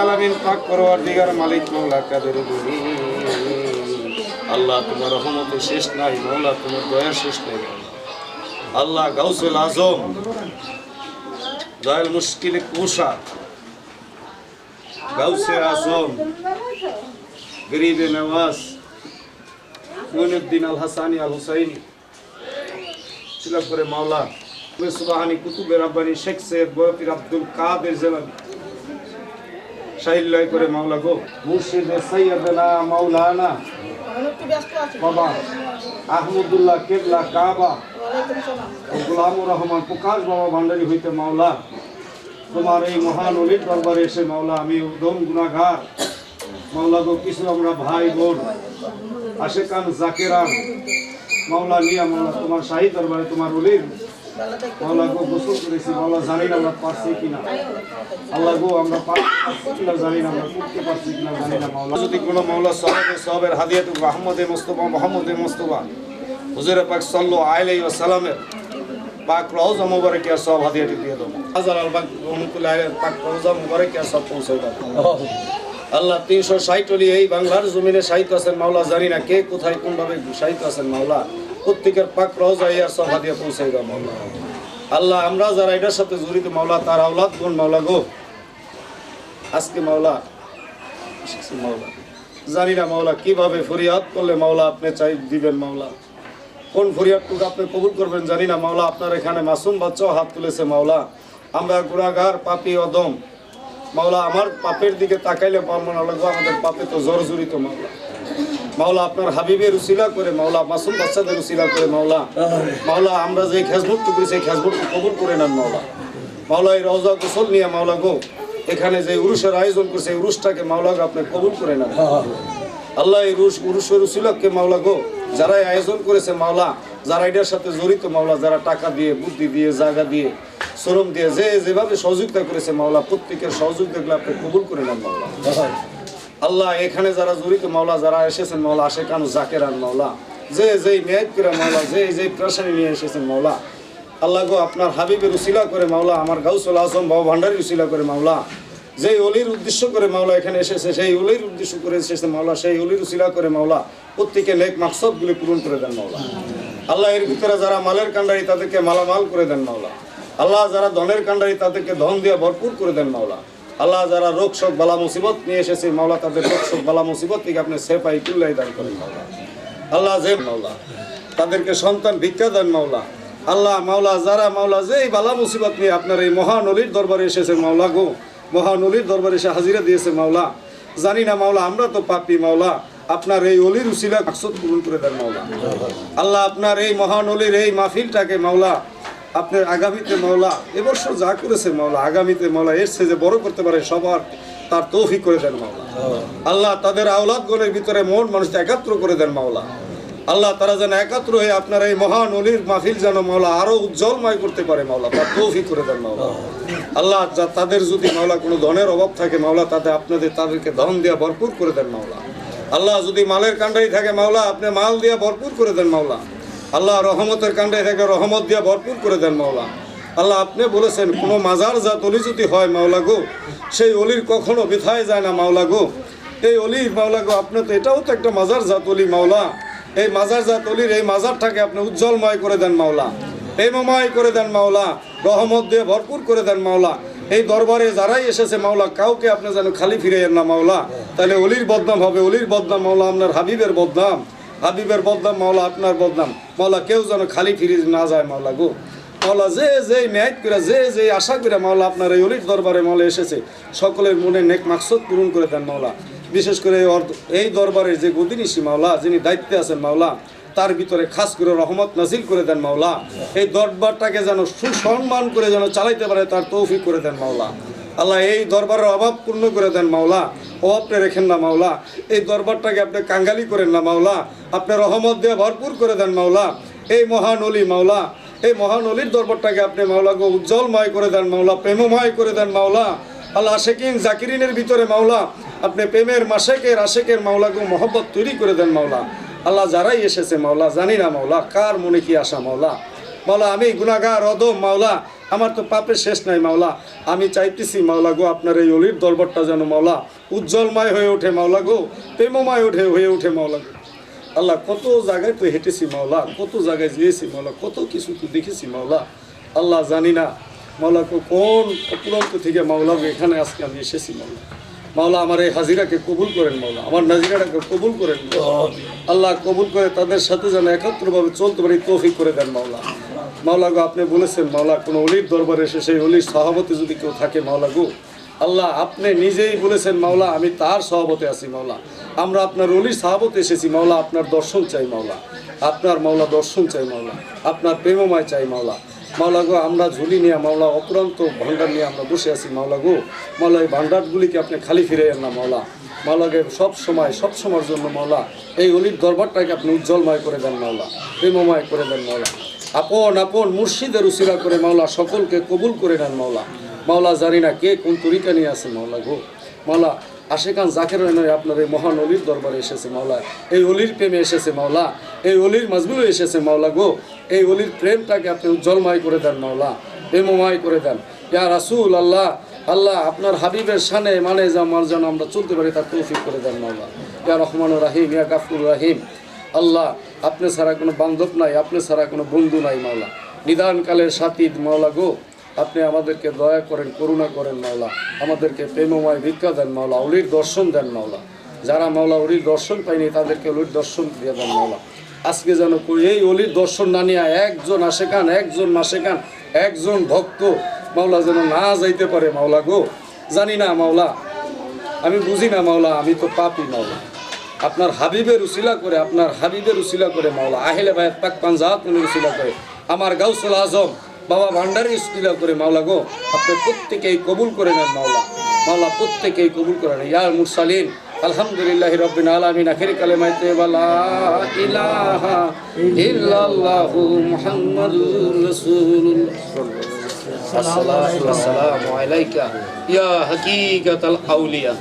আলামিন পাক করোয়ার দিগার মালিক মৌলা কাদের আল্লাহ, তোমার রহমতে শেষ নাই মৌলা তোমার দয়া শেষ নাই। আল্লাহ, গাউসুল আজম দয়াল মুশকিল কুশা গাউসে আজম, গরিবে নওয়াজ, মইনুদ্দিন আল হাসানি আল হুসাইনি ছিল করে মাওলা, সুবাহানি কুতুবের আব্বানি শেখ সৈয়দ বয়ফির আব্দুল কাদের জেলানি। শাহিল্লাই করে মাওলা গো। মুর্শিদ সৈয়দনা মাওলানা। বাবা, আহমদুল্লাহ কেবলা কাবা। ও গোলামুর রহমান প্রকাশ বাবা ভান্ডারী হইতে মাওলা। তোমার এই মহান অলির দরবারে এসে মাওলা, আমি উদম গুণাগার মাওলা গো, কিছু আমরা ভাই বোন আশেকান জাকেরান। মাওলা নিয়া মাওলা, তোমার শাহী দরবারে তোমার অলির মাওলা গো গোসল করেছি মাওলা জানি না আমরা পারছি কিনা। আল্লাহ গো আমরা পারছি কিনা জানি না আমরা করতে পারছি কিনা জানি না মাওলা। যদি কোনো মাওলা সাহাবে সাহাবের হাদিয়াত আহমদে মোস্তফা মোহাম্মদে মোস্তফা। হুজুর পাক সাল্লু আলাইহি ওয়া সাল্লামের পাক রওজা মুবারকে সব হাদিয়াটি দিয়ে দাও। হাজার আল পাক রহমতুল্লাহ আলাইহি পাক রওজা মুবারকে সব পৌঁছে দাও। আল্লাহ তিনশো ষাট অলি এই বাংলার জমিনে সাহিত্য আছেন মাওলা জানি না কে কোথায় কোনভাবে সাহিত্য আছেন মাওলা। প্রত্যেকের পাক রওজা ইয়ার সব হাদিয়া পৌঁছে দাও মাওলা আল্লাহ, আমরা যারা এটার সাথে জড়িত, মাওলা, তার আওলাদ কোন মাওলা গো। আজকে মাওলা মাওলা। জানি না মাওলা, কীভাবে ফরিয়াদ করলে মাওলা আপনি চাই দিবেন মাওলা? কোন ফরিয়াদটুকু আপনি কবুল করবেন জানি না মাওলা, আপনার এখানে মাসুম বাচ্চাও হাত তুলেছে মাওলা। আমরা গুণাগার পাপি, অদম। মাওলা, আমার পাপের দিকে তাকাইলে পারব না লাগবো আমাদের পাপে তো জোর জড়িত মাওলা। মাওলা আপনার হাবিবের উসিলা করে, মাওলা মাসুম বাচ্চাদের উসিলা করে, মাওলা মাওলা, আমরা যে খেজমুট করি, সেই খেজমুটকে কবুল করে নেন মাওলা। মাওলা, এই রওজা গোসল নিয়ে মাওলা গো, এখানে যে উরুষের আয়োজন করছে উরুষটাকে মাওলা গো আপনি কবুল করে নেন। আল্লাহ এই রুশ উরুষের উসিলাকে মাওলা গো যারা আয়োজন করেছে মাওলা, যারা এটার সাথে জড়িত মাওলা, যারা টাকা দিয়ে, বুদ্ধি দিয়ে, জায়গা দিয়ে, শ্রম দিয়ে, যে যেভাবে সহযোগিতা করেছে মাওলা, প্রত্যেকের সহযোগিতাগুলো আপনি কবুল করে নেন মাওলা। আল্লাহ, এখানে যারা জড়িত মাওলা, যারা এসেছেন মাওলা আশেকানু জাকেরান মাওলা, যে, যেই মেয়াদ করে মাওলা যে যেই প্রেশানি নিয়ে এসেছেন মাওলা, আল্লাহ গো, আপনার হাবিবের উসিলা করে মাওলা, আমার গাউসুল আজম বাবা ভান্ডারির উসিলা করে মাওলা, যেই অলির উদ্দেশ্য করে মাওলা এখানে এসেছে, সেই অলির উদ্দেশ্য করে এসেছে মাওলা, সেই অলির উসিলা করে মাওলা প্রত্যেকে নেক মাকসদগুলি পূরণ করে দেন মাওলা। আল্লাহ, এর ভিতরে যারা মালের কান্ডারি তাদেরকে মালামাল করে দেন মাওলা। আল্লাহ, যারা ধনের কান্ডারি তাদেরকে ধন দিয়ে ভরপুর করে দেন মাওলা। আল্লাহ যারা রোগ শোক, বালা মুসিবত নিয়ে এসেছে, মাওলা তাদের রোগ শোক, বালা মুসিবত থেকে আপনি সেফাই কুল্লাই দান করেন, মাওলা। আল্লাহ যে মাওলা, তাদেরকে সন্তান ভিক্ষা দেন, মাওলা। আল্লাহ মাওলা যারা, মাওলা যে এই বালা মুসিবত নিয়ে আপনার এই মহানলীর দরবারে এসেছে, মাওলা গো। মহানলীর দরবারে এসে হাজিরা দিয়েছে, মাওলা। জানি না, মাওলা, আমরা তো পাপি, মাওলা। আপনার এই অলির মাকসুদ পূরণ করে দেন, মাওলা। আল্লাহ আপনার এই মহানলীর এই মাহফিলটাকে, মাওলা আপনার আগামীতে মাওলা এবছর যা করেছে মাওলা, আগামীতে মাওলা এসছে যে বড় করতে পারে সবার, তার তৌফিক করে দেন মাওলা। আল্লাহ তাদের আওলাদ গণের ভিতরে মন মানুষকে একাত্র করে দেন মাওলা। আল্লাহ তারা যেন একাত্র হয়ে আপনার এই মহান অলির মাহফিল যেন মাওলা আরও উজ্জ্বলময় করতে পারে মাওলা, তার তৌফিক করে দেন মাওলা। আল্লাহ যা তাদের যদি মাওলা কোনো ধনের অভাব থাকে মাওলা, তাতে আপনাদের, তাদেরকে ধন দিয়ে ভরপুর করে দেন মাওলা। আল্লাহ যদি মালের কাণ্ডারি থাকে মাওলা, আপনি মাল দিয়ে ভরপুর করে দেন মাওলা। আল্লাহ রহমতের কাণ্ডে থাকে রহমত দিয়ে ভরপুর করে দেন মাওলা। আল্লাহ আপনি বলেছেন, কোনো মাজার জাত অলি যদি হয় মাওলা গো, সেই অলির কখনো বিথায় যায় না মাওলা গো। এই অলির মাওলা গো, আপনি তো এটাও তো একটা মাজার জাত অলি মাওলা। এই মাজার জাত অলির এই মাজারটাকে আপনি উজ্জ্বলময় করে দেন মাওলা। প্রেমময় করে দেন মাওলা, রহমত দিয়ে ভরপুর করে দেন মাওলা। এই দরবারে যারাই এসেছে মাওলা, কাউকে আপনি যেন খালি ফিরাইয়েন না মাওলা। তাহলে অলির বদনাম হবে, অলির বদনাম মাওলা, আপনার হাবিবের বদনাম। হাবিবের বদনাম, মাওলা আপনার বদনাম। মাওলা কেউ যেন খালি ফিরে না যায়, মাওলা গো। মাওলা যে যে মেয়াদ করে, যে যে আশা করে, মাওলা আপনার এই অলির দরবারে মাওলা এসেছে। সকলের মনে নেক মাকসদ পূরণ করে দেন, মাওলা। বিশেষ করে এই দরবারের যে গদিনিসি মাওলা, যিনি দায়িত্বে আছেন, মাওলা, তার ভিতরে খাস করে রহমত নাজিল করে দেন, মাওলা। এই দরবারটাকে যেন সুসম্মান করে যেন চালাইতে পারে, তার তৌফিক করে দেন, মাওলা। আল্লাহ, এই দরবারের অভাব পূর্ণ করে দেন মাওলা। অভাবটা রেখেন না মাওলা। এই দরবারটাকে আপনি কাঙ্গালি করেন না মাওলা। আপনি রহমত দিয়ে ভরপুর করে দেন মাওলা। এই মহান অলি মাওলা, এই মহান অলির দরবারটাকে আপনি মাওলাকে উজ্জ্বলময় করে দেন মাওলা, প্রেমময় করে দেন মাওলা। আল্লাহ, আশেকিন জাকিরিনের ভিতরে মাওলা, আপনি প্রেমের মাসেকের আশেকের মাওলাকে মহব্বত তৈরি করে দেন মাওলা। আল্লাহ, যারাই এসেছে মাওলা, জানি না মাওলা, কার মনে কি আসা মাওলা? মাওলা আমি গুনাগার অদম মাওলা আমার তো পাপের শেষ নাই মাওলা। আমি চাইতেছি মাওলা গো আপনার এই অলির দরবারটা যেন মাওলা উজ্জ্বলময় হয়ে ওঠে মাওলা গো প্রেমময় ওঠে হয়ে ওঠে মাওলা গো। আল্লাহ কত জায়গায় তো হেঁটেছি মাওলা কত জায়গায় যেয়েছি মাওলা কত কিছু তো দেখেছি মাওলা। আল্লাহ জানি না মাওলা কো- কোন অপুরন্ত থেকে মাওলা গো এখানে আজকে আমি এসেছি মাওলা। মাওলা আমার এই হাজিরাকে কবুল করেন মাওলা আমার নাজিরাটাকে কবুল করেন আল্লাহ কবুল করে তাদের সাথে যেন একত্রভাবে চলতে পারি তৌফিক করে দেন মাওলা। মাওলা গো আপনি বলেছেন, মাওলা, কোনো অলির দরবারে এসে সেই অলির সভাপতি যদি কেউ থাকে মাওলা গো আল্লাহ আপনি নিজেই বলেছেন, মাওলা, আমি তার সহাবতে আছি, মাওলা। আমরা আপনার অলির সভাপতি এসেছি, মাওলা, আপনার দর্শন চাই, মাওলা। আপনার মাওলা দর্শন চাই, মাওলা। আপনার প্রেমময় চাই, মাওলা। মাওলা গো আমরা ঝুলি নিয়ে, মাওলা অপরান্ত ভান্ডার নিয়ে আমরা বসে আছি মাওলা গো মাওলা, এই ভান্ডারগুলিকে আপনি খালি ফিরে না, মাওলা। মাওলাকে সব সময়, সব সময়ের জন্য, মাওলা, এই অলির দরবারটাকে আপনি উজ্জ্বলময় করে দেন, মাওলা। প্রেমময় করে দেন, মাওলা। আপন আপন মুর্শিদের উসিরা করে মাওলা, সকলকে কবুল করে নেন মাওলা। মাওলা জানি না কে কোন তরিকা নিয়ে আছে মাওলা গো। মাওলা আশেকান জাকের নয় আপনার এই মহান অলির দরবারে এসেছে মাওলা। এই অলির প্রেমে এসেছে মাওলা। এই অলির মজবুলে এসেছে মাওলা গো। এই অলির প্রেমটাকে আপনি উজ্জ্বলময় করে দেন মাওলা, প্রেমময় করে দেন। ইয়া রাসূল আল্লাহ আল্লাহ আপনার হাবিবের সানে মানে যা মার যেন আমরা চলতে পারি তার তৌফিক করে দেন মাওলা। ইয়া রহমান রাহিম, ইয়া গাফুর রাহিম। আল্লাহ আপনি ছাড়া কোনো বান্ধব নাই, আপনি ছাড়া কোনো বন্ধু নাই মাওলা। নিদানকালের সাথী মাওলা গো, আপনি আমাদেরকে দয়া করেন, করুণা করেন মাওলা। আমাদেরকে প্রেমময় ভিক্ষা দেন মাওলা, অলির দর্শন দেন মাওলা। যারা মাওলা অলির দর্শন পায়নি, তাদেরকে অলির দর্শন দিয়ে দেন মাওলা। আজকে যেন এই অলির দর্শন না নিয়ে একজন আশেকান একজন মাসেকান একজন ভক্ত মাওলা যেন না যাইতে পারে মাওলা গো। জানি না মাওলা, আমি বুঝি না মাওলা, আমি তো পাপি মাওলা। আপনার হাবিবের উসিলা করে আপনার হাবিবের উসিলা করে মাওলা আহিলে ভাই পাক পাঞ্জাব উসিলা করে আমার গাউসুল আজম বাবা ভান্ডারি উসিলা করে মাওলা গো আপনি প্রত্যেকেই কবুল করে নেন মাওলা মাওলা প্রত্যেকেই কবুল করে নেন। ইয়ার মুরসালিন আলহামদুলিল্লাহ রব্বিন আলামিন আখির কালেমায় ইয়া হাকিকাতাল আউলিয়া।